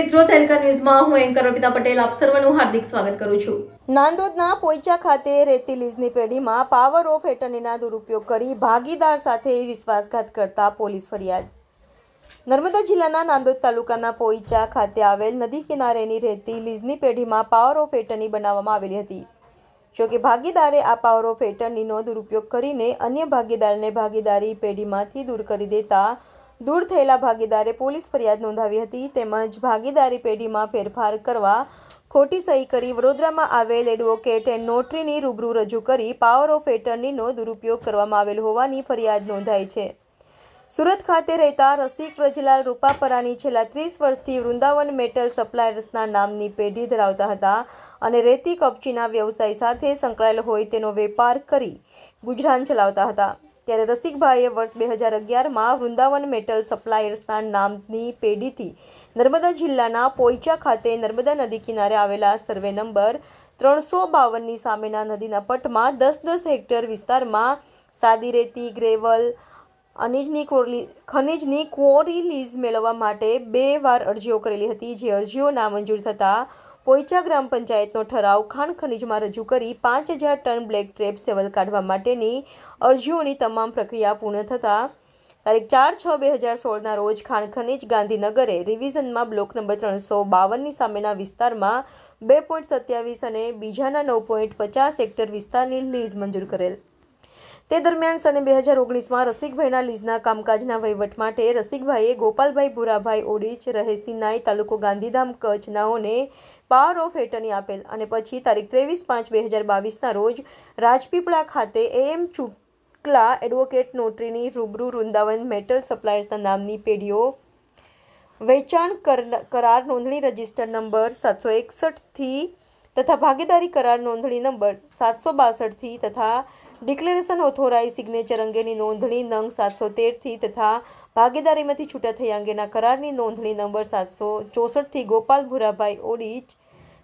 મિત્રો તેલકા ન્યૂઝમાં હું એન્કર અર્પિતા પટેલ આપ સર્વનું હાર્દિક સ્વાગત કરું છું. નાંદોદના પોઈચા ખાતે રેતી લીઝની પેઢીમાં પાવર ઓફ એટર્નીના દુરુપયોગ કરી ભાગીદાર સાથે વિશ્વાસઘાત કરતા પોલીસ ફરિયાદ. નર્મદા જિલ્લાના નાંદોદ તાલુકાના પોઈચા ખાતે આવેલ નદી કિનારેની રેતી લીઝની પેઢીમાં પાવર ઓફ એટર્ની બનાવવામાં આવેલી હતી. જોકે ભાગીદારે આ પાવર ઓફ એટર્નીનો દુરુપયોગ કરીને અન્ય ભાગીદારને ભાગીદારી પેઢીમાંથી દૂર કરી દેતા દૂર થયેલા ભાગીદારે પોલીસ ફરિયાદ નોંધાવી હતી તેમજ ભાગીદારી પેઢીમાં ફેરફાર કરવા ખોટી સહી કરી વડોદરામાં આવેલ એડવોકેટ એન્ડ નોટરીની રૂબરૂ રજૂ કરી પાવર ઓફ એટર્નીનો દુરુપયોગ કરવામાં આવેલ હોવાની ફરિયાદ નોંધાઈ છે. સુરત ખાતે રહેતા રસિક વ્રજલાલ રૂપાપરાની છેલ્લા ત્રીસ વર્ષથી વૃંદાવન મેટલ સપ્લાયર્સના નામની પેઢી ધરાવતા હતા અને રેતી કપચીના વ્યવસાય સાથે સંકળાયેલ હોય તેનો વેપાર કરી ગુજરાન ચલાવતા હતા. ત્યારે રસિકભાઈએ વર્ષ બે હજાર અગિયારમાં વૃંદાવન મેટલ સપ્લાયર્સના નામની પેઢીથી નર્મદા જિલ્લાના પોઈચા ખાતે નર્મદા નદી કિનારે આવેલા સર્વે નંબર ત્રણસો બાવનની સામેના નદીના પટમાં દસ દસ હેક્ટર વિસ્તારમાં સાદી રેતી, ગ્રેવલ ખનીજની કોરલી ખનીજની ક્વોરી લીઝ મેળવવા માટે બે વાર અરજીઓ કરેલી હતી. જે અરજીઓ નામંજૂર થતાં પોઈચા ગ્રામ પંચાયતનો ઠરાવ ખાણ ખનિજમાં રજૂ કરી પાંચ હજાર ટન બ્લેક ટ્રેપ સેવલ કાઢવા માટેની અરજીઓની તમામ પ્રક્રિયા પૂર્ણ થતાં તારીખ ચાર છ બે હજાર સોળના રોજ ખાણ ખનિજ ગાંધીનગરે રિવિઝનમાં બ્લોક નંબર ત્રણસો બાવનની સામેના વિસ્તારમાં બે પોઈન્ટ સત્યાવીસ અને બીજાના નવ પોઈન્ટ પચાસ હેક્ટર વિસ્તારની લીઝ મંજૂર કરેલ. તે દરમિયાન સને બે હજાર ઓગણીસમાં રસિકભાઈના લીઝના કામકાજના વહીવટ માટે રસિકભાઈએ ગોપાલભાઈ ભુરાભાઈ ઓડીચ નાય તાલુકો ગાંધીધામ કચ્છ નાઓને પાવર ઓફ એટર્ની આપેલ અને પછી તારીખ ત્રેવીસ પાંચ બે હજાર બાવીસના રોજ રાજપીપળા ખાતે એએમ ચૂકલા એડવોકેટ નોટરીની રૂબરૂ વૃંદાવન મેટલ સપ્લાયર્સના નામની પેઢીઓ વેચાણ કર- કરાર નોંધણી રજિસ્ટર નંબર સાતસો એકસઠથી તથા ભાગીદારી કરાર નોંધણી નંબર સાતસો બાસઠથી તથા ડિક્લેરેશન ઓથોરાઇઝ સિગ્નેચર અંગેની નોંધણી નંગ સાતસો તેરથી તથા ભાગીદારીમાંથી છૂટા થયા અંગેના કરારની નોંધણી નંબર સાતસો ચોસઠથી ગોપાલ ભુરાભાઈ ઓડીચ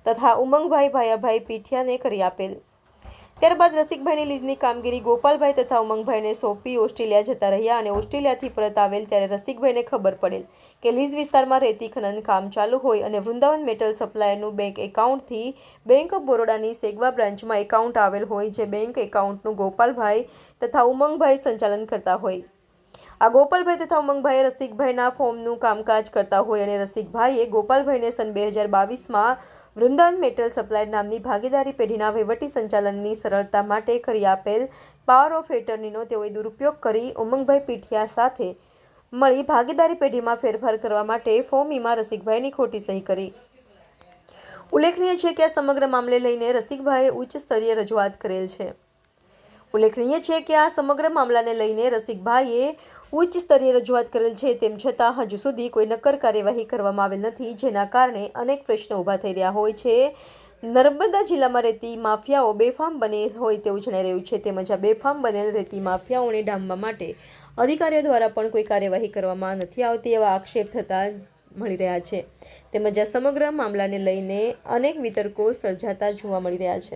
તથા ઉમંગભાઈ ભાયાભાઈ પીઠિયાને કરી આપેલ. ત્યારબાદ રસિકભાઈની લીઝની કામગીરી ગોપાલભાઈ તથા ઉમંગભાઈને સોંપી ઓસ્ટ્રેલિયા જતા રહ્યા અને ઓસ્ટ્રેલિયાથી પરત આવેલ ત્યારે રસિકભાઈને ખબર પડેલ કે લીઝ વિસ્તારમાં રેતી ખનન કામ ચાલુ હોય અને વૃંદાવન મેટલ સપ્લાયરનું બેંક એકાઉન્ટથી બેંક ઓફ બરોડાની સેગવા બ્રાન્ચમાં એકાઉન્ટ આવેલ હોય જે બેંક એકાઉન્ટનું ગોપાલભાઈ તથા ઉમંગભાઈ સંચાલન કરતા હોય. આ ગોપાલભાઈ તથા ઉમંગભાઈએ રસિકભાઈના ફોર્મનું કામકાજ કરતા હોય અને રસિકભાઈએ ગોપાલભાઈને સન બે હજાર બાવીસમાં વૃંદાવન મેટલ સપ્લાયર નામની ભાગીદારી પેઢીના વહીવટી સંચાલનની સરળતા માટે કરી આપેલ પાવર ઓફ એટર્નીનો તેઓએ દુરુપયોગ કરી ઉમંગભાઈ પીઠિયા સાથે મળી ભાગીદારી પેઢીમાં ફેરફાર કરવા માટે ફોર્મીમાં રસિકભાઈની ખોટી સહી કરી. ઉલ્લેખનીય છે કે આ સમગ્ર મામલે લઈને રસિકભાઈએ ઉચ્ચ સ્તરીય રજૂઆત કરેલ છે. ઉલ્લેખનીય છે કે આ સમગ્ર મામલાને લઈને રસિકભાઈએ ઉચ્ચ સ્તરીય રજૂઆત કરેલ છે, તેમ છતાં હજુ સુધી કોઈ નક્કર કાર્યવાહી કરવામાં આવેલ નથી, જેના કારણે અનેક પ્રશ્નો ઊભા થઈ રહ્યા હોય છે. નર્મદા જિલ્લામાં રહેતી માફિયાઓ બેફામ બને હોય તેવું જણાઈ રહ્યું છે, તેમજ આ બેફામ બનેલ રહેતી માફિયાઓને ડામવા માટે અધિકારીઓ દ્વારા પણ કોઈ કાર્યવાહી કરવામાં નથી આવતી એવા આક્ષેપ થતા મળી રહ્યા છે. તેમજ આ સમગ્ર મામલાને લઈને અનેક વિતર્કો સર્જાતા જોવા મળી રહ્યા છે.